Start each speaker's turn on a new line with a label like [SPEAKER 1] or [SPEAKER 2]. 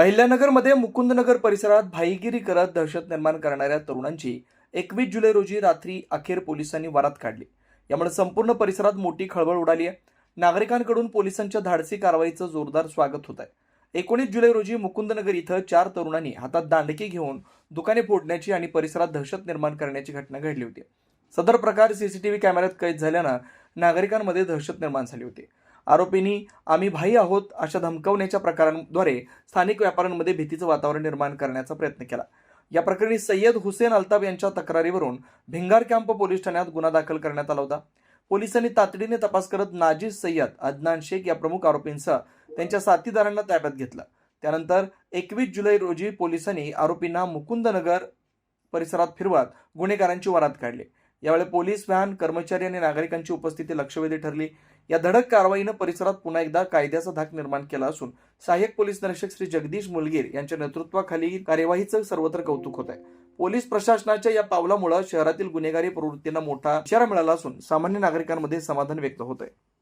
[SPEAKER 1] अहिल्यानगरमध्ये मुकुंदनगर परिसरात भाईगिरी करत दहशत निर्माण करणाऱ्या तरुणांची एकवीस जुलै रोजी रात्री अखेर पोलिसांनी वरात काढली. यामुळे संपूर्ण परिसरात मोठी खळबळ उडाली आहे. नागरिकांकडून पोलिसांच्या धाडसी कारवाईचं जोरदार स्वागत होत आहे. एकोणीस जुलै रोजी मुकुंदनगर इथं चार तरुणांनी हातात दांडकी घेऊन दुकाने फोडण्याची आणि परिसरात दहशत निर्माण करण्याची घटना घडली होती. सदर प्रकार सीसीटीव्ही कॅमेऱ्यात कैद झाल्यानं नागरिकांमध्ये दहशत निर्माण झाली होती. आरोपींनी आम्ही भाई आहोत अशा धमकावण्याच्या प्रकारांद्वारे स्थानिक व्यापाऱ्यांमध्ये भीतीचं वातावरण निर्माण करण्याचा प्रयत्न केला. या प्रकरणी सय्यद हुसेन अल्ताफ यांच्या तक्रारीवरून भिंगार कॅम्प पोलीस ठाण्यात गुन्हा दाखल करण्यात आला होता. पोलिसांनी तातडीने तपास करत नाजीज सय्यद अदनान शेख या प्रमुख आरोपींसह त्यांच्या साथीदारांना ताब्यात घेतलं. त्यानंतर एकवीस जुलै रोजी पोलिसांनी आरोपींना मुकुंदनगर परिसरात फिरवत गुन्हेगारांची वरात काढली. यावेळी पोलीस व्हॅन कर्मचारी आणि नागरिकांची उपस्थिती लक्षवेधी ठरली. या धडक कारवाईनं परिसरात पुन्हा एकदा कायद्याचा धाक निर्माण केला असून सहाय्यक पोलीस निरीक्षक श्री जगदीश मुलगीर यांच्या नेतृत्वाखाली कार्यवाहीचं सर्वत्र कौतुक होत आहे पोलीस प्रशासनाच्या या पावलामुळे शहरातील गुन्हेगारी प्रवृत्तींना मोठा इशारा मिळाला असून सामान्य नागरिकांमध्ये समाधान व्यक्त होत आहे